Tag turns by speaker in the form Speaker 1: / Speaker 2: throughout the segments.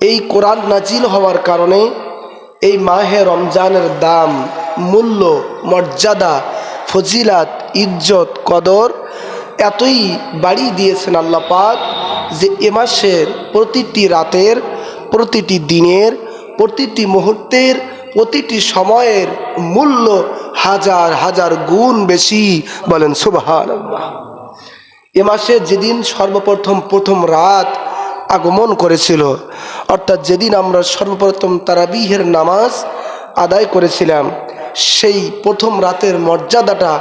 Speaker 1: এই কোরআন নাজিল হওয়ার কারণে এই মাহে রমজানের দাম, মূল্য, মর্যাদা, ফজিলাত, ইজ্জত, কদর এতই বাড়িয়ে দিয়েছেন আল্লাহ পাক যে এ মাসের প্রতিটি রাতের, প্রতিটি দিনের, প্রতিটি মুহূর্তের, প্রতিটি সময়ের মূল্য হাজার হাজার গুণ বেশি বলেন সুবাহান এ মাসে যেদিন সর্বপ্রথম, প্রথম রাত আগমন করেছিল। অর্থাৎ যেদিন আমরা সর্বপ্রথম তারাবিহের নামাজ আদায় করেছিলাম, সেই প্রথম রাতের মর্যাদাটা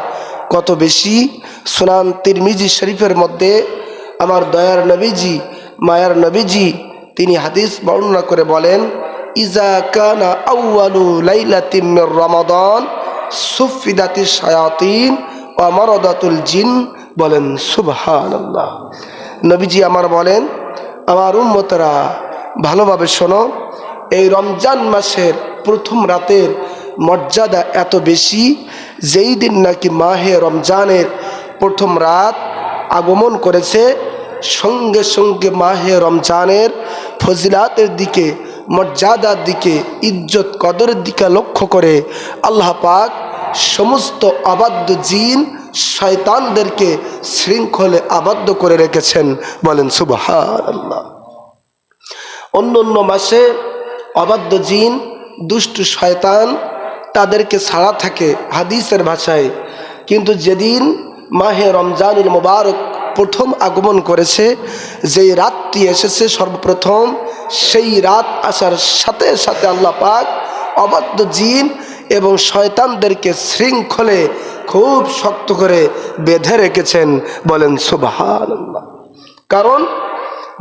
Speaker 1: কত বেশি? সোনান তিরমিজি শরীফের মধ্যে আমার দয়ার নবীজি, মায়ার নবীজি, তিনি হাদিস বর্ণনা করে বলেন, ইজা কানা আউয়ালু লাইলাতিম মির রমাদান, সুফিদাতি শায়াতিন ও জিন, বলেন, সুবহানাল্লাহ। নবীজি আমার বলেন আমার উম্মতরা, ভালোভাবে শোনো, এই রমজান মাসের প্রথম রাতের মর্যাদা এত বেশি, যেই দিন নাকি মাহে রমজানের প্রথম রাত আগমন করেছে, সঙ্গে সঙ্গে মাহে রমজানের ফজিলাতের দিকে, মর্যাদার দিকে, ইজ্জত, কদরের দিকে লক্ষ্য করে আল্লাহ পাক সমস্ত অবাধ্য জিন শয়তানদেরকে শৃঙ্খলে আবদ্ধ করে রেখেছেন। বলেন সুবহান আল্লাহ অন্য অন্য মাসে অবাধ্য জিন, দুষ্টু শয়তান তাদেরকে ছাড়া থাকে হাদিসের ভাষায়। কিন্তু যেদিন মাহে রমজানুল মোবারক প্রথম আগমন করেছে, যেই রাতটি এসেছে সর্বপ্রথম, সেই রাত আসার সাথে সাথে আল্লাহ পাক অবাধ্য জিন এবং শয়তানদেরকে শৃঙ্খলে খুব শক্ত করে বেঁধে রেখেছেন বলেন সুবাহান কারণ,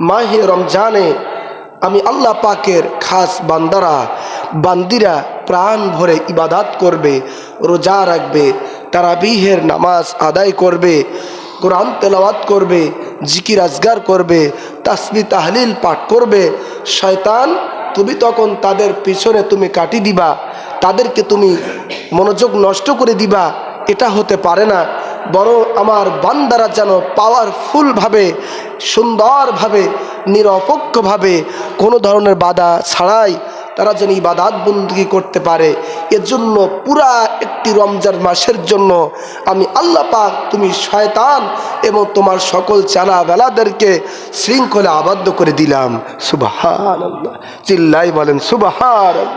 Speaker 1: মাহে রমজানে আমি আল্লাহ পাকের খাস বান্দারা, বান্দিরা প্রাণ ভরে ইবাদাত করবে, রোজা রাখবে তারা বিহের নামাজ আদায় করবে, কোরআন তেলাওয়াত করবে, জিকির আজগার করবে তাসমি তাহলিল পাঠ করবে, শয়তান, তুমি তখন তাদের পিছনে তুমি কাটি দিবা তাদেরকে তুমি মনোযোগ নষ্ট করে দিবা, এটা হতে পারে না। বরং আমার বান্দারা যেন পাওয়ারফুলভাবে সুন্দরভাবে, নিরপেক্ষভাবে কোনো ধরনের বাধা ছাড়াই তারা যেন ইবাদাত বন্দী করতে পারে। এর জন্য পুরা একটি রমজান মাসের জন্য আমি আল্লাহ পাক তুমি শয়তান এবং তোমার সকল চালা বেলাদেরকে শৃঙ্খলে আবদ্ধ করে দিলাম। সুবাহান আল্লাহ চিল্লাই বলেন আল্লাহ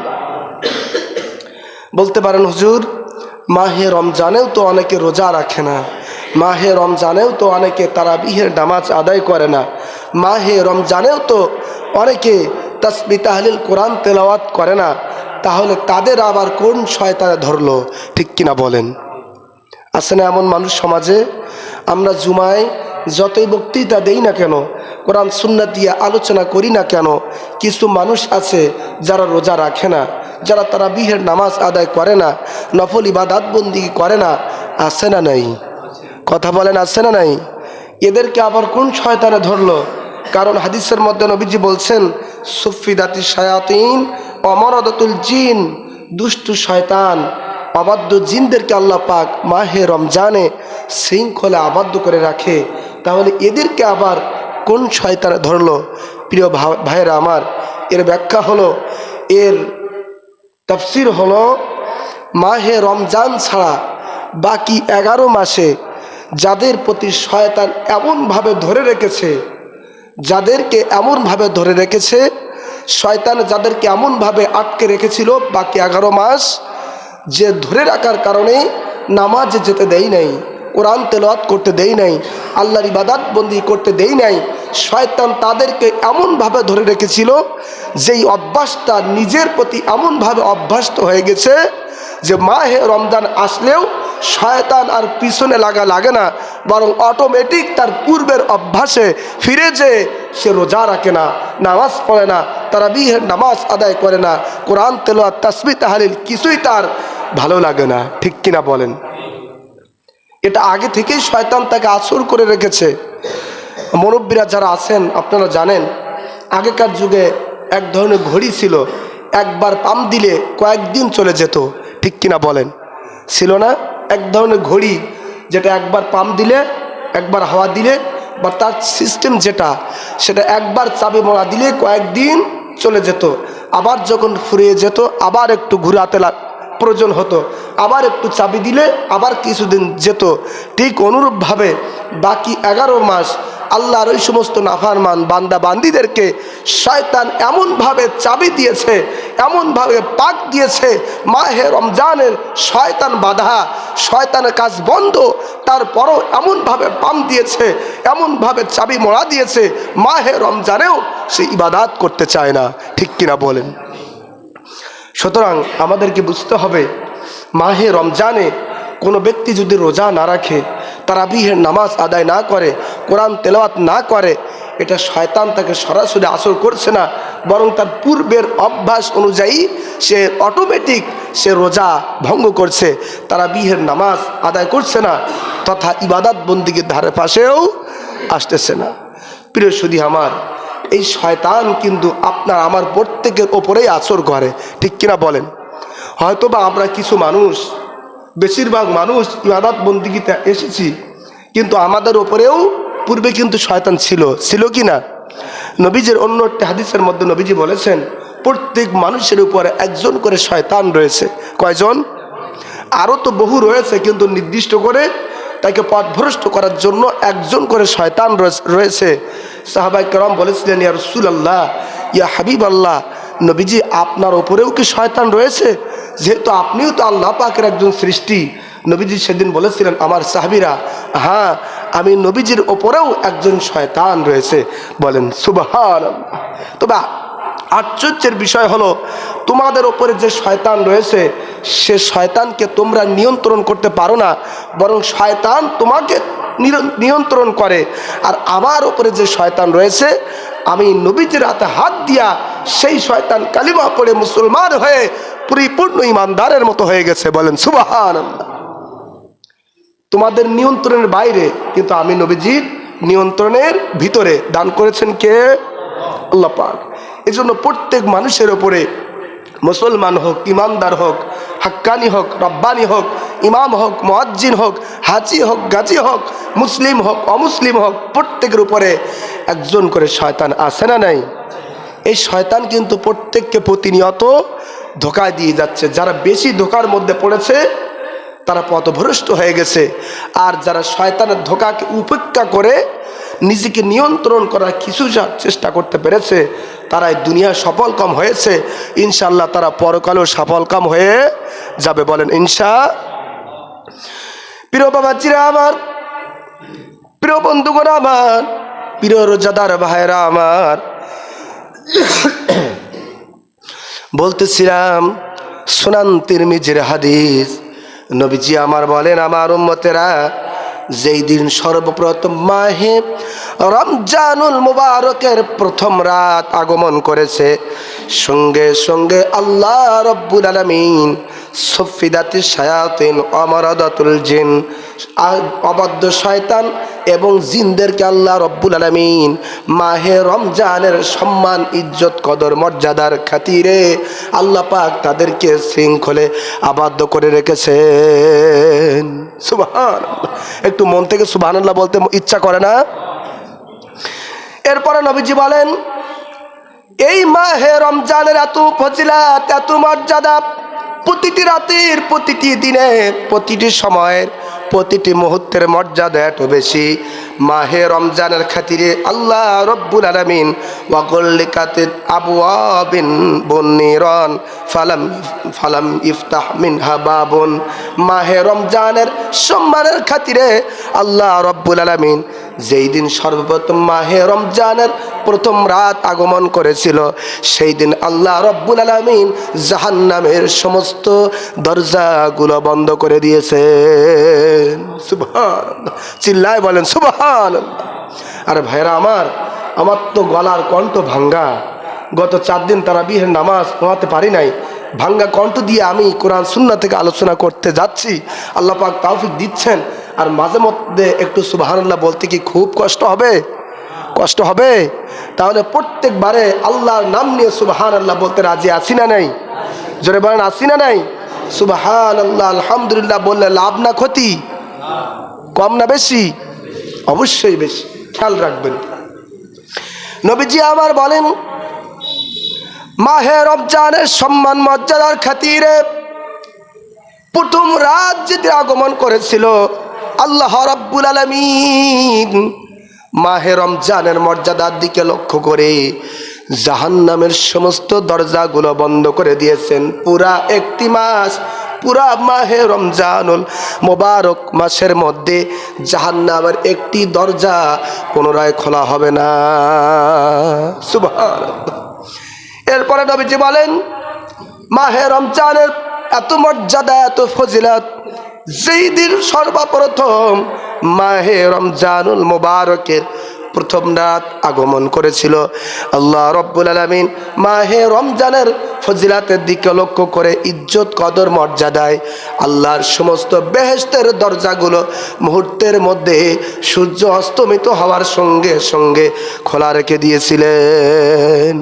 Speaker 1: বলতে পারেন, হুজুর, মাহে রমজানেও তো অনেকে রোজা রাখে না। মাহে রমজানেও তো অনেকে তারা বিহের নামাজ আদায় করে না। মাহে রমজানেও তো অনেকে তসবি তাহলিল কোরআন তেলাওয়াত করে না। তাহলে তাদের আবার কোন শয়তানে ধরলো? ঠিক কিনা বলেন? না এমন মানুষ সমাজে? আমরা জুমায় যতই বক্তৃতা দেই না কেন কোরআন সুন্নাত দিয়ে আলোচনা করি না কেন? কিছু মানুষ আছে যারা রোজা রাখে না, যারা তারা বিহের নামাজ আদায় করে না, নফল ইবাদাত বন্দি করে না, আছে না নাই? কথা বলেন, আছে না নাই? এদেরকে আবার কোন শয়তানে ধরলো? কারণ হাদিসের মধ্যে নবীজি বলছেন, সুফিদাতি শায়াতিন, অমরদতুল জিন, দুষ্টু শয়তান, অবাধ্য জিনদেরকে আল্লাহ পাক মাহে রমজানে শৃঙ্খলে আবদ্ধ করে রাখে। তাহলে এদেরকে আবার কোন শয়তানে ধরলো? প্রিয় ভাইয়েরা আমার, এর ব্যাখ্যা হলো, এর তাফসির হলো, মাহে রমজান ছাড়া বাকি এগারো মাসে যাদের প্রতি শয়তান এমনভাবে ধরে রেখেছে, যাদেরকে এমনভাবে ধরে রেখেছে, শয়তান যাদেরকে এমনভাবে আটকে রেখেছিল বাকি এগারো মাস, যে ধরে রাখার কারণে নামাজে যেতে দেয় নাই। কোরআন তেলাওয়াত করতে দেই নাই, আল্লাহর ইবাদাত বন্দি করতে দেই নাই, শয়তান তাদেরকে এমনভাবে ধরে রেখেছিল যেই অভ্যাসটা নিজের প্রতি এমনভাবে অভ্যস্ত হয়ে গেছে যে মাহে রমজান আসলেও শয়তান আর পিছনে লাগা লাগে না, বরং অটোমেটিক তার পূর্বের অভ্যাসে ফিরে যে সে রোজা রাখে না, নামাজ পড়ে না তারা বিহের নামাজ আদায় করে না, কোরআন তেলোয়ার তাসমি তাহালিল কিছুই তার ভালো লাগে না। ঠিক কিনা বলেন? এটা আগে থেকেই শয়তান তাকে আসর করে রেখেছে। মুরব্বীরা যারা আছেন, আপনারা জানেন, আগেকার যুগে এক ধরনের ঘড়ি ছিল, একবার পাম দিলে কয়েকদিন চলে যেত, ঠিক কিনা বলেন? ছিল না? এক ধরনের ঘড়ি যেটা একবার পাম দিলে, একবার হাওয়া দিলে, বা তার সিস্টেম যেটা, সেটা একবার চাবি মরা দিলে কয়েকদিন চলে যেত। আবার যখন ফুরিয়ে যেত, আবার একটু ঘুরাতে লাগ প্রয়োজন হতো। আবার একটু চাবি দিলে আবার কিছুদিন যেত। ঠিক অনুরূপভাবে বাকি এগারো মাস আল্লাহর ওই সমস্ত নাফারমান, বান্দা বান্দিদেরকে শয়তান এমনভাবে চাবি দিয়েছে, এমনভাবে পাক দিয়েছে, মাহে রমজানের শয়তান বাধা, শয়তানের কাজ বন্ধ, তারপরও এমনভাবে পাম দিয়েছে, এমনভাবে চাবি মরা দিয়েছে, মাহে রমজানেও সে ইবাদাত করতে চায় না। ঠিক কিনা বলেন? সুতরাং আমাদেরকে বুঝতে হবে, মাহে রমজানে কোনো ব্যক্তি যদি রোজা না রাখে, তারা তারাবিহের নামাজ আদায় না করে, কোরআন তেলাওয়াত না করে, এটা শয়তান তাকে সরাসরি আসর করছে না, বরং তার পূর্বের অভ্যাস অনুযায়ী সে অটোমেটিক সে রোজা ভঙ্গ করছে, তারা বিহের নামাজ আদায় করছে না, তথা ইবাদাত বন্দিকে ধারে পাশেও আসতেছে না। প্রিয় সুধী আমার এই শয়তান কিন্তু আপনার আমার প্রত্যেকের ওপরেই আসর করে। ঠিক কিনা বলেন? হয়তোবা আমরা কিছু মানুষ, বেশিরভাগ মানুষ ইবাদত বন্দিগিতে এসেছি, কিন্তু আমাদের ওপরেও পূর্বে কিন্তু শয়তান ছিল। ছিল কি না? নবীজের অন্য একটি হাদিসের মধ্যে নবীজি বলেছেন, প্রত্যেক মানুষের উপরে একজন করে শয়তান রয়েছে। কয়জন? আরও তো বহু রয়েছে, কিন্তু নির্দিষ্ট করে তাকে পথভ্রষ্ট করার জন্য একজন করে শয়তান রয়েছে- সাহাবাই করম বলেছিলেন, ইয়া রসুল আল্লাহ ইয়া হাবিব আল্লাহ নবীজি, আপনার ওপরেও কি শয়তান রয়েছে? যেহেতু আপনিও তো আল্লাহ পাকের একজন সৃষ্টি। নবীজি সেদিন বলেছিলেন, আমার সাহাবিরা হ্যাঁ আমি নবীজির ওপরেও একজন শয়তান রয়েছে। বলেন সুবাহান তবে আশ্চর্যের বিষয় হলো, তোমাদের ওপরে যে শয়তান রয়েছে, সে শয়তানকে তোমরা নিয়ন্ত্রণ করতে পারো না, বরং শয়তান তোমাকে নিয়ন্ত্রণ করে। আর আমার ওপরে যে শয়তান রয়েছে, আমি নবীজির হাতে হাত দিয়া সেই শয়তান কালিমা পড়ে মুসলমান হয়ে পরিপূর্ণ ইমানদারের মতো হয়ে গেছে, বলেন সুবাহান তোমাদের নিয়ন্ত্রণের বাইরে, কিন্তু আমি নবীজির নিয়ন্ত্রণের ভিতরে দান করেছেন কে? আল্লাহ পাক। এই জন্য প্রত্যেক মানুষের ওপরে মুসলমান হোক, ইমানদার হোক, হাক্কানি হোক, রব্বানি হোক, ইমাম হোক, মোয়াজ্জিন হোক, হাজি হোক, গাজী হোক, মুসলিম হোক, অমুসলিম হোক, প্রত্যেকের উপরে একজন করে শয়তান আসে না নাই? এই শয়তান কিন্তু প্রত্যেককে প্রতিনিয়ত ধোকায় দিয়ে যাচ্ছে। যারা বেশি ধোকার মধ্যে পড়েছে, তারা পথভ্রষ্ট হয়ে গেছে। আর যারা শয়তানের ধোকাকে উপেক্ষা করে নিজেকে নিয়ন্ত্রণ করার কিছু যা চেষ্টা করতে পেরেছে তারা এই দুনিয়া সফলকাম হয়েছে। ইনশাল্লাহ তারা পরকালেও সফলকাম হয়ে যাবে বলেন, ইনশা। প্রিয় বাবাজিরা আমার, প্রিয় বন্ধুগণ আমার, প্রিয় রোজাদার ভাইরা আমার, বলতেছিলাম সোনান তিরমিজের হাদিস। নবীজি আমার বলেন, আমার উম্মতেরা যেই দিন সর্বপ্রথম মাহে রমজানুল মুবারকের প্রথম রাত আগমন করেছে। সঙ্গে সঙ্গে আল্লাহ রব্বুল আলমিন সফিদাতি সায়াতিন অমরদাতুল জিন অবাধ্য শয়তান এবং জিনদেরকে আল্লাহ রব্বুল আলমিন মাহে রমজানের সম্মান, ইজ্জত, কদর, মর্যাদার খাতিরে আল্লাহ পাক তাদেরকে শৃঙ্খলে আবদ্ধ করে রেখেছেন। সুবহান একটু মন থেকে আল্লাহ বলতে ইচ্ছা করে না? এরপরে নবীজি বলেন, এই মাহে রমজানের এত ফজিলাত, এত মর্যাদা, প্রতিটি রাতের, প্রতিটি দিনে, প্রতিটি সময়ের, প্রতিটি মুহূর্তের মর্যাদা এত বেশি। মাহে রমজানের খাতিরে আল্লাহ রব্বুল আলমিন ওয়াগল্লিকাতে আবু আবিন বন্নিরন, ফালাম ফালাম ইফতাহ মিন হাবাবন মাহে রমজানের সম্মানের খাতিরে আল্লাহ রব্বুল আলমিন যেই দিন সর্বপ্রথম মাহে রমজানের প্রথম রাত আগমন করেছিল সেই দিন আল্লাহ রব্বুল আলমিন জাহান্নামের সমস্ত দরজাগুলো বন্ধ করে দিয়েছে চিল্লায় বলেন সুবহান আর ভাইরা আমার আমার তো গলার কণ্ঠ ভাঙ্গা। গত চার দিন তারা বিহের নামাজ পড়াতে পারি নাই। ভাঙ্গা কণ্ঠ দিয়ে আমি কোরআন সুন্না থেকে আলোচনা করতে যাচ্ছি। আল্লাহ পাক তাওফিক দিচ্ছেন। আর মাঝে মধ্যে একটু সুবাহান্লাহ বলতে কি খুব কষ্ট হবে? কষ্ট হবে? তাহলে প্রত্যেকবারে আল্লাহর নাম নিয়ে সুবাহান আল্লাহ বলতে রাজি আসি না নাই? জোরে বলেন আসি না নাই? সুবাহান আল্লাহ আলহামদুলিল্লাহ বললে লাভ না ক্ষতি? কম না বেশি? অবশ্যই বেশি। খেয়াল রাখবেন। নবীজি আমার বলেন, মাহে রমজানের সম্মান মর্যাদার খাতিরে প্রথম রাত যেতে আগমন করেছিল আল্লাহ রাব্বুল আলামিন মাহে রমজানের মর্যাদার দিকে লক্ষ্য করে জাহান্নামের সমস্ত দরজাগুলো বন্ধ করে দিয়েছেন। পুরা একটি মাস, পুরা মাহে রমজানুল মোবারক মাসের মধ্যে জাহান্নামের একটি দরজা পুনরায় খোলা হবে না। এরপরে নবীজি বলেন, মাহে রমজানের এত মর্যাদা, এত ফজিলত যেই দিন সর্বপ্রথম মাহে রমজানুল মোবারকের প্রথম রাত আগমন করেছিল, আল্লাহ রব্বুল আলমিন মাহে রমজানের ফজিলাতের দিকে লক্ষ্য করে ইজ্জত, কদর, মর্যাদায় আল্লাহর সমস্ত বেহেস্তের দরজাগুলো মুহূর্তের মধ্যে সূর্য অস্তমিত হওয়ার সঙ্গে সঙ্গে খোলা রেখে দিয়েছিলেন।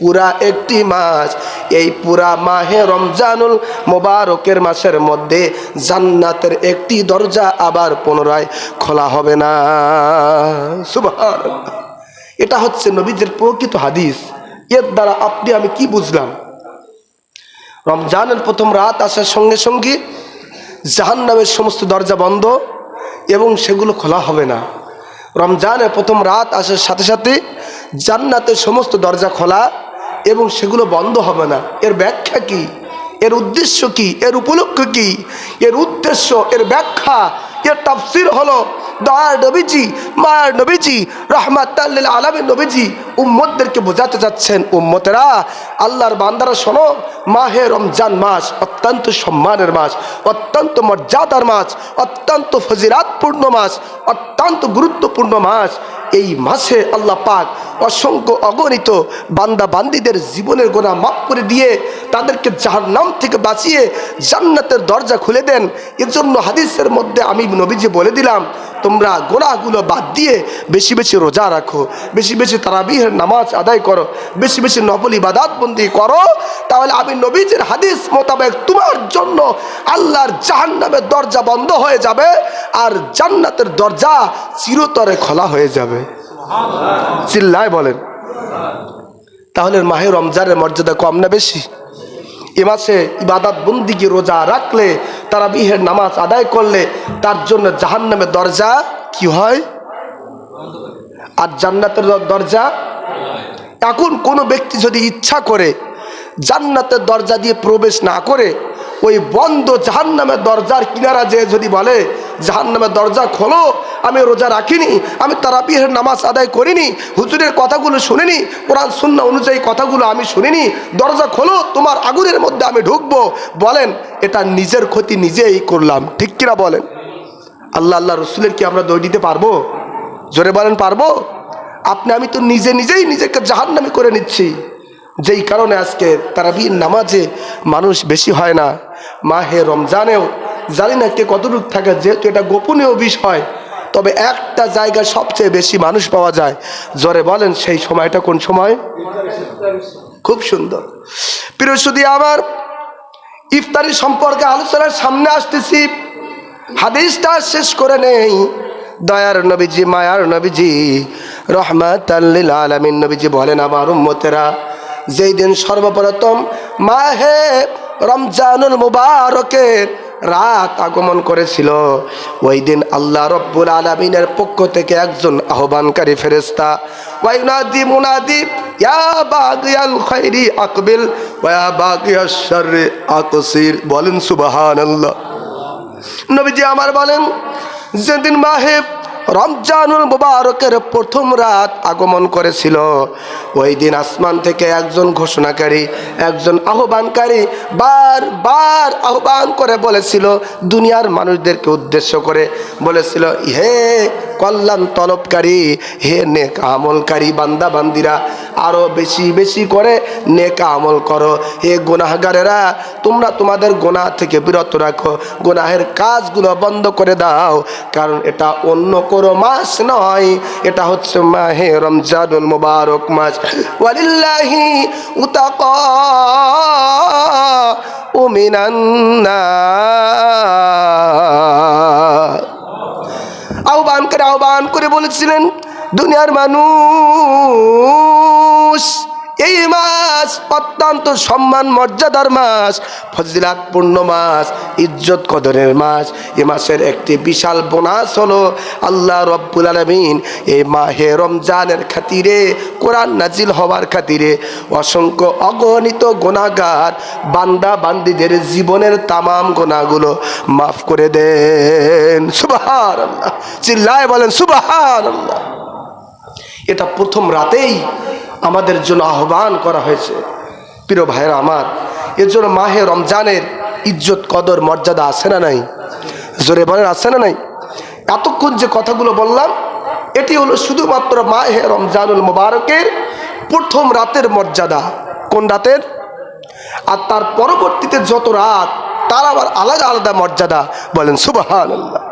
Speaker 1: পুরা একটি মাস, এই পুরা মাহে রমজানুল মোবারকের মাসের মধ্যে জান্নাতের একটি দরজা আবার পুনরায় খোলা হবে না। সুবহান এটা হচ্ছে নবীজের প্রকৃত হাদিস। এর দ্বারা আপনি, আমি কি বুঝলাম? রমজানের প্রথম রাত আসার সঙ্গে সঙ্গে জাহান্নামের সমস্ত দরজা বন্ধ এবং সেগুলো খোলা হবে না। রমজানের প্রথম রাত আসার সাথে সাথে জান্নাতের সমস্ত দরজা খোলা এবং সেগুলো বন্ধ হবে না। এর ব্যাখ্যা কি? এর উদ্দেশ্য কি? এর উপলক্ষ কি? এর উদ্দেশ্য, এর ব্যাখ্যা, এর তাফসির হলো দয়ার নবীজি, মায়ার নবীজি রহমাত আলমের নবীজি উম্মতদেরকে বোঝাতে যাচ্ছেন উম্মতেরা। আল্লাহর বান্দারা শোনো, মাহে রমজান মাস অত্যন্ত সম্মানের মাস, অত্যন্ত মর্যাদার মাস, অত্যন্ত ফজিরাতপূর্ণ মাস, অত্যন্ত গুরুত্বপূর্ণ মাস। এই মাসে আল্লাহ পাক অসংখ্য অগণিত বান্দা বান্দিদের জীবনের গোনা মাফ করে দিয়ে তাদেরকে যার নাম থেকে বাঁচিয়ে জান্নাতের দরজা খুলে দেন। এজন্য হাদিসের মধ্যে আমি নবীজি বলে দিলাম, তোমরা গোনাগুলো বাদ দিয়ে বেশি বেশি রোজা রাখো, বেশি বেশি তারাবিহের নামাজ আদায় করো, বেশি বেশি নফল ইবাদাত বন্দি করো। তাহলে আমি নবীজের হাদিস মোতাবেক তোমার জন্য আল্লাহর জাহান্নামের দরজা বন্ধ হয়ে যাবে আর জান্নাতের দরজা চিরতরে খোলা হয়ে যাবে। চিল্লায় বলেন। তাহলে মাহে রমজানের মর্যাদা কম না বেশি? এ মাসে ইবাদত বন্দিকে রোজা রাখলে তারা বিহের নামাজ আদায় করলে তার জন্য জাহান জাহান্নামের দরজা কি হয়? আর জান্নাতের দরজা? এখন কোনো ব্যক্তি যদি ইচ্ছা করে জান্নাতের দরজা দিয়ে প্রবেশ না করে ওই বন্ধ জাহান্নামের দরজার কিনারা যে যদি বলে, জাহান্নামের দরজা খোলো, আমি রোজা রাখিনি, আমি তারাবিহের নামাজ আদায় করিনি, হুজুরের কথাগুলো শুনিনি, কোরআন শূন্য অনুযায়ী কথাগুলো আমি শুনিনি, দরজা খোলো, তোমার আগুনের মধ্যে আমি ঢুকবো। বলেন, এটা নিজের ক্ষতি নিজেই করলাম। ঠিক কিনা বলেন? আল্লাহ আল্লাহ রসুলের কি আমরা দই দিতে পারব? জোরে বলেন, পারব? আপনি, আমি তো নিজে নিজেই নিজেকে জাহান্নামি করে নিচ্ছি। যেই কারণে আজকে তারাবির নামাজে মানুষ বেশি হয় না। মাহে রমজানেও জানি না কে কতটুকু থাকে, যেহেতু এটা গোপনীয় বিষয়, তবে একটা জায়গায় সবচেয়ে বেশি মানুষ পাওয়া যায়। জরে বলেন, সেই সময়টা কোন সময়? খুব সুন্দর। প্রিয় শুধু আমার ইফতারি সম্পর্কে আলোচনার সামনে আসতেছি। হাদিসটা শেষ করে নেই। দয়ার নবীজি, মায়ার নবীজি রহমাত আলমিন, নবীজি বলেন, আমার উম্মতেরা যেই দিন সর্বপ্রথম মাহে রমজানুল মুবারকের রাত আগমন করেছিল, ওই দিন আল্লাহ রব্বুল আলমিনের পক্ষ থেকে একজন আহ্বানকারী ফেরেস্তা ওয়াইনাদি মুনাদি আকবিল বলেন, সুবহানাল্লাহ। নবীজি আমার বলেন, যেদিন মাহে রমজানুল মুবারকের প্রথম রাত আগমন করেছিল। ওই দিন আসমান থেকে একজন ঘোষণাকারী, একজন আহ্বানকারী বার বার আহ্বান করে বলেছিল, দুনিয়ার মানুষদেরকে উদ্দেশ্য করে বলেছিল, হে কল্যাণ তলবকারী, হে নেক আমলকারী বান্দা বান্দিরা আরও বেশি বেশি করে নেক আমল করো। হে গুনাহগারেরা, তোমরা তোমাদের গোনা থেকে বিরত রাখো। গোনাহের কাজগুলো বন্ধ করে দাও, কারণ এটা অন্য কোনো মাস নয়। এটা হচ্ছে মাহে রমজানুল মুবারক মাস। ওয়ালিল্লাহি উতাকা উমিনান্না আহ্বান করে আহ্বান করে বলেছিলেন দুনিয়ার মানুষ এই মাস অত্যন্ত সম্মান, মর্যাদার মাস। ফজিলাতপূর্ণ মাস, ইজ্জত কদরের মাস। এ মাসের একটি বিশাল বোনাস হলো আল্লাহ রব্বুল আলমিন এই মাহে রমজানের খাতিরে, কোরআন নাজিল হওয়ার খাতিরে অসংখ্য অগণিত গোনাগার বান্দা বান্দিদের জীবনের তামাম গোনাগুলো মাফ করে দেন। সুবাহার আল্লাহ চিল্লায় বলেন সুবাহার আল্লাহ এটা প্রথম রাতেই আমাদের জন্য আহ্বান করা হয়েছে। প্রিয় ভাইয়েরা আমার এর জন্য মাহে রমজানের ইজ্জত, কদর, মর্যাদা আছে না নাই? জোরে বলেন, আছে না নাই? এতক্ষণ যে কথাগুলো বললাম, এটি হলো শুধুমাত্র মাহে রমজানুল মোবারকের প্রথম রাতের মর্যাদা। কোন রাতের? আর তার পরবর্তীতে যত রাত, তার আবার আলাদা আলাদা মর্যাদা। বলেন সুবাহান আল্লাহ